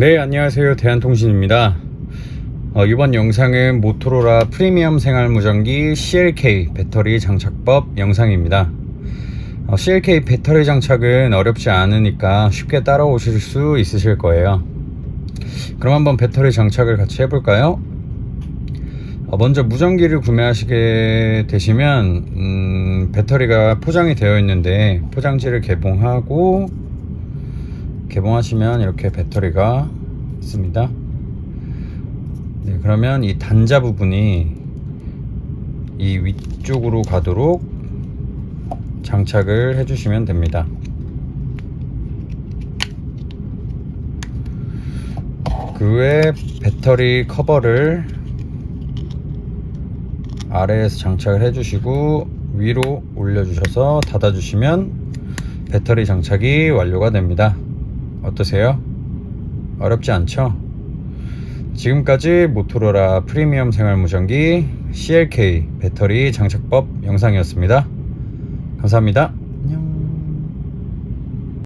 네, 안녕하세요. 대한통신입니다. 어, 이번 영상은 모토로라 프리미엄 생활무전기 CLK 배터리 장착법 영상입니다. 어, CLK 배터리 장착은 어렵지 않으니까 쉽게 따라오실 수 있으실 거예요. 그럼 한번 배터리 장착을 같이 해볼까요? 어, 먼저 무전기를 구매하시게 되시면 음, 배터리가 포장이 되어 있는데 포장지를 개봉하고 개봉하시면 이렇게 배터리가 있습니다. 네, 그러면 이 단자 부분이 이 위쪽으로 가도록 장착을 해주시면 됩니다. 그 외 배터리 커버를 아래에서 장착을 해주시고 위로 올려주셔서 닫아주시면 배터리 장착이 완료가 됩니다. 어떠세요? 어렵지 않죠? 지금까지 모토로라 프리미엄 생활 무전기 CLK 배터리 장착법 영상이었습니다. 감사합니다.